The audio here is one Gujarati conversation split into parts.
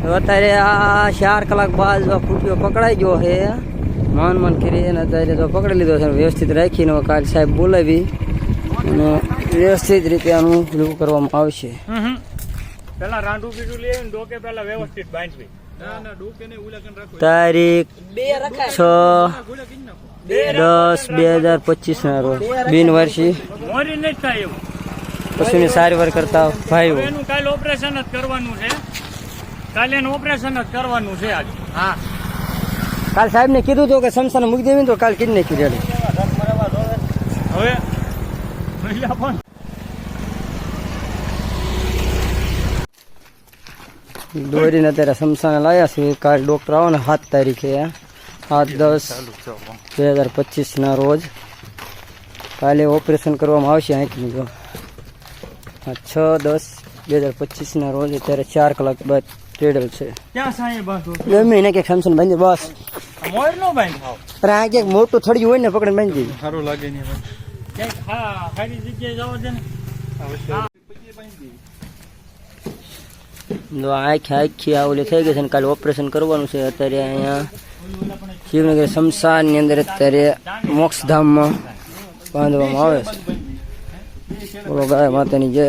અત્યારે આ ચાર કલાક બાદ ફૂટ્યો ફૂટીઓ પકડાઈ ગયો છે. માન માન કરી અને અત્યારે તો પકડી લીધો છે વ્યવસ્થિત રાખીને કાલ સાહેબ બોલાવી અને વ્યવસ્થિત રીતે આનું પેલું કરવામાં આવશે. પેલા રાંડું બીજું લઈ ડોકે પેલા વ્યવસ્થિત બાંધવી. તારીખ છ દસ બે હજાર પચીસ ના રોજ. બિનવારસી મોરી નહીં થાય પશુની સારવાર કરતા ભાઈઓ. એનું ઓપરેશન જ કરવાનું છે. કાલે ઓપરેશન જ કરવાનું છે આજે. હા. કાલ સાહેબ ને કીધું હતું કે સમસાને મૂકી દેવી તો કાલ કીધી નાખી રેડી હવે પણ દોરીને અત્યારે સમસાને લાવ્યા છે. કાલ ડોક્ટર આવો ને સાત તારીખે સાત દસ બે હજાર પચીસના રોજ. કાલે ઓપરેશન કરવામાં આવશે આંખની જો. છ દસ બે હજાર પચીસના રોજ અત્યારે ચાર કલાક બાદ ટ્રેડલ છે. ક્યાં સાંઈ બાંધો? ગમે એને ક્યાંક સમસન બાંધી બસ. મોર નો બાંધ? થાવ અરે આ ક્યાંક મોટું થડી હોય ને પકડીને બાંધી દીધી સારું લાગે ને ક્યાંક હા સારી જગ્યાએ જવા દે ને. જો આખી આખી થઈ ગઈ છે ને કાલે ઓપરેશન કરવાનું છે અત્યારે અહીંયા. શિવનગર શમશાનની અંદર અત્યારે મોક્ષધામમાં બાંધવામાં આવે છે. બોલો ગાય માતાની જય.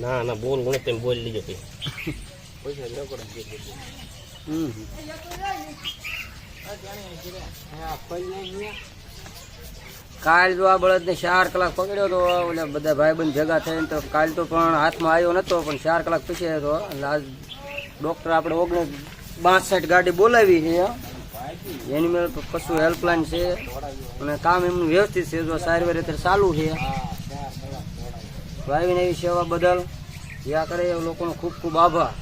ના ના બોલ ગુણે તેમ બોલી લીજો કાલ જો આ બળદને ચાર કલાક પકડ્યો તો ઓલા બધા ભાઈબંધ ભેગા થઈને તો કાલ તો પણ હાથમાં આવ્યો નતો, પણ ચાર કલાક પછી હતો આજ ડોક્ટર આપણે ઓગણીસ બાસઠ ગાડી બોલાવી છે એનિમલ પશુ હેલ્પલાઇન છે. અને કામ એમનું વ્યવસ્થિત છે. જો સારી રીતે ચાલુ છે. ભાઈને એવી સેવા બદલ યા કરે એ લોકોનો ખૂબ ખૂબ આભાર.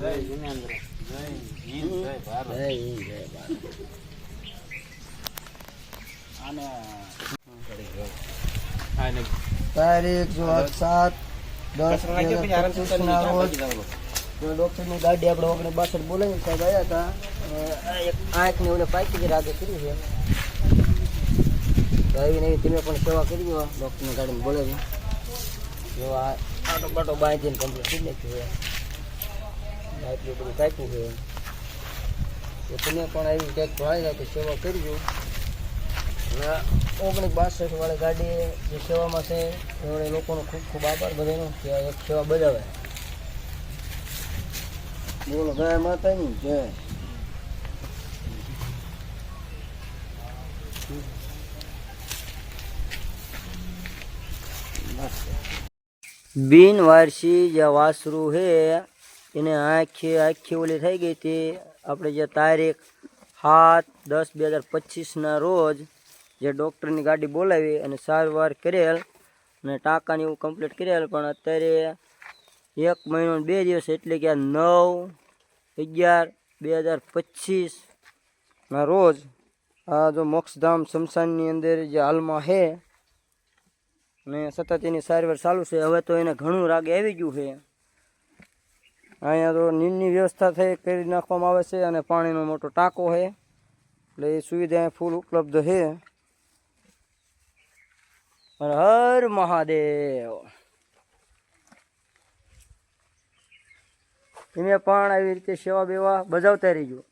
જય હિન્દ, જય ભારત. આને તારીખ સાત દસ રોજ ડોક્ટરની ગાડી આપણે ઓગણીસ બાસઠ બોલાવીને સાહેબ આવ્યા હતા. હવે એક આંખને ઓલે પાકી જરા આગળ કરી છે તો એવી તમે પણ સેવા કરી દો ડોક્ટરની ગાડીને બોલાવી. જો આ આટો બાટો બાંધીને કમ્પ્લીટ કરી નાખ્યું છે. આટલું બધું કાપ્યું છે. તો તમે પણ આવી કંઈક ભાઈ તો સેવા કરજો. અને ઓગણીસ બાસઠ વાળી ગાડી જે સેવામાં છે એવડે લોકોનો ખૂબ ખૂબ આભાર બધાનો કે એક સેવા બજાવે. બોલો, ગાય માતાની જય. બિનવારસી જે વાસરું છે એને આખી આખી ઓલી થઈ ગઈ હતી. આપણે જે તારીખ સાત દસ બે હજાર પચીસના રોજ જે ડૉક્ટરની ગાડી બોલાવી અને સારવાર કરેલ અને ટાંકાને એવું કમ્પ્લીટ કરેલ, પણ અત્યારે એક મહિનો બે દિવસ એટલે કે નવ, અગિયાર, બે હજાર પચીસના રોજ આ જો મોક્ષધામ શમશાનની અંદર જે હાલમાં છે ને સતત એની સારવાર ચાલુ છે, હવે તો એને ઘણું રાગે આવી ગયું છે. અહીંયા તો નીરની વ્યવસ્થા થઈ કરી નાખવામાં આવે છે અને પાણીનો મોટો ટાંકો છે, એટલે એ સુવિધા ફૂલ ઉપલબ્ધ છે. હર મહાદેવ! તમે પણ આવી રીતે સેવા બેવા બજાવતા રહીજો.